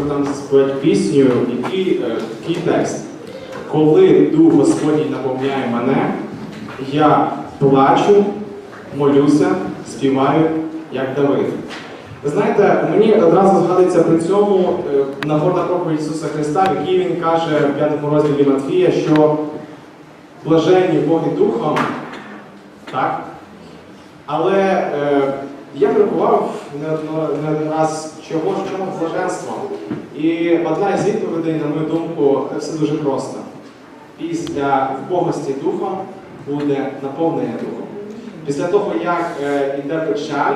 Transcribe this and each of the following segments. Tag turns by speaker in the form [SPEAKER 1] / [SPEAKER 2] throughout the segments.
[SPEAKER 1] Там співають пісню, який, е, такий текст. Коли Дух Господній наповняє мене, я плачу, молюся, співаю, як Давид. Ви знаєте, мені одразу згадується при цьому е, нагорна проповідь Ісуса Христа, в якій він каже в п'ятому розділі Матфія, що блаженні Боги Духом, так? Але е, я міркував не, один раз, чого ж чому блаженство. І одна із відповідей, на мою думку, все дуже просто. Після вбогості духом буде наповнення духом. Після того, як е, йде печаль,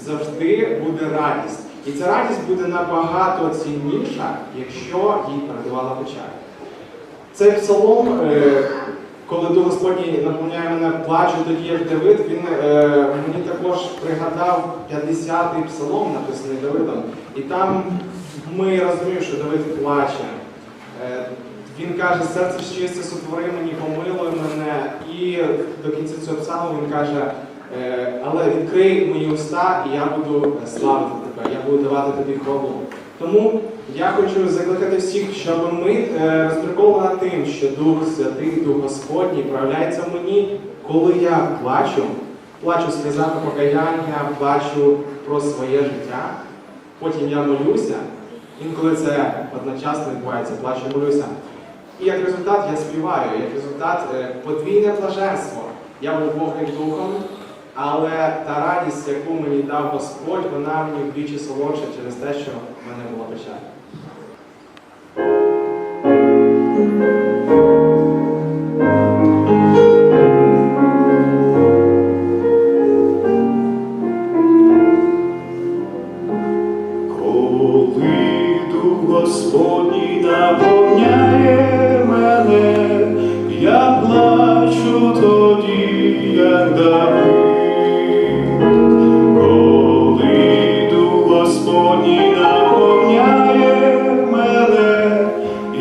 [SPEAKER 1] завжди буде радість. І ця радість буде набагато цінніша, якщо їй передавала печаль. Цей псалом, е, коли Дух Господній наповняє мене плачу, тоді як Давид, він е, мені також пригадав 50-й псалом, написаний Давидом. І там ми розуміємо, що Давид плаче. Е, Він каже, серце чисте сотвори мені, помилуй мене. І до кінця цього псалму він каже, е, але відкрий мої уста, і я буду славити тебе, я буду давати тобі хвалу. Тому я хочу закликати всіх, щоб ми е, розмірковували над тим, що Дух Святий, Дух Господній проявляється мені, коли я плачу, плачу сльозами покаяння, плачу про своє життя. Потім я молюся, інколи це одночасно відбувається, плачу, молюся. І як результат я співаю, як результат е, подвійне блаженство. Я був Богом духом, але та радість, яку мені дав Господь, вона мені вдвічі солодша через те, що в мене була печаль.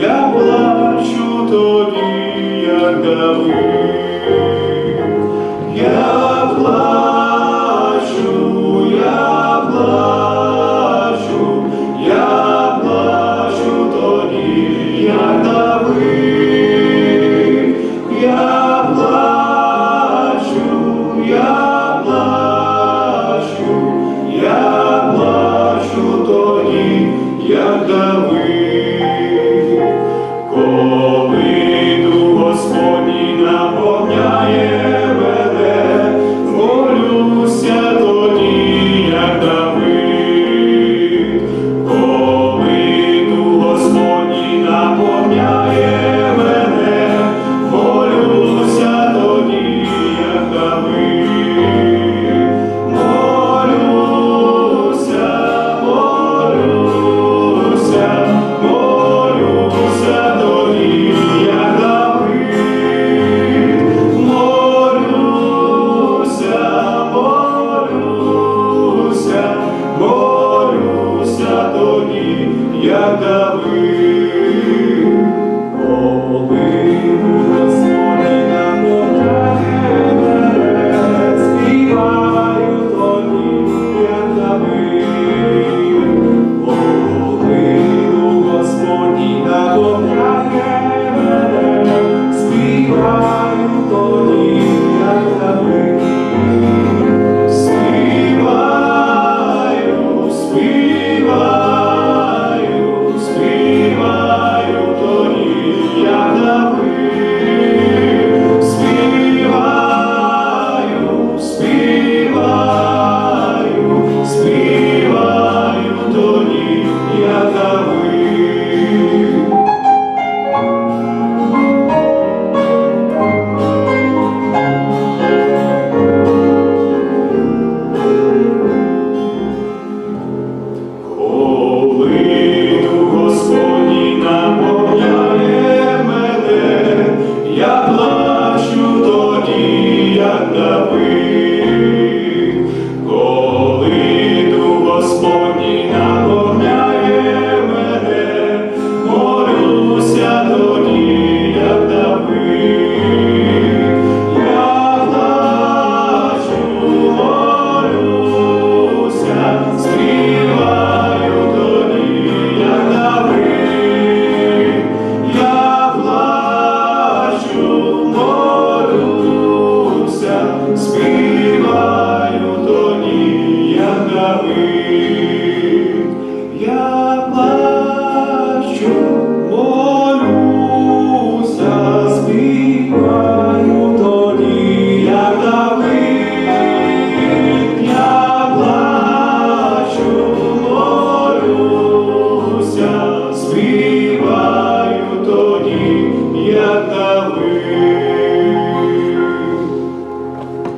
[SPEAKER 2] Я плачу тобі, як Давид.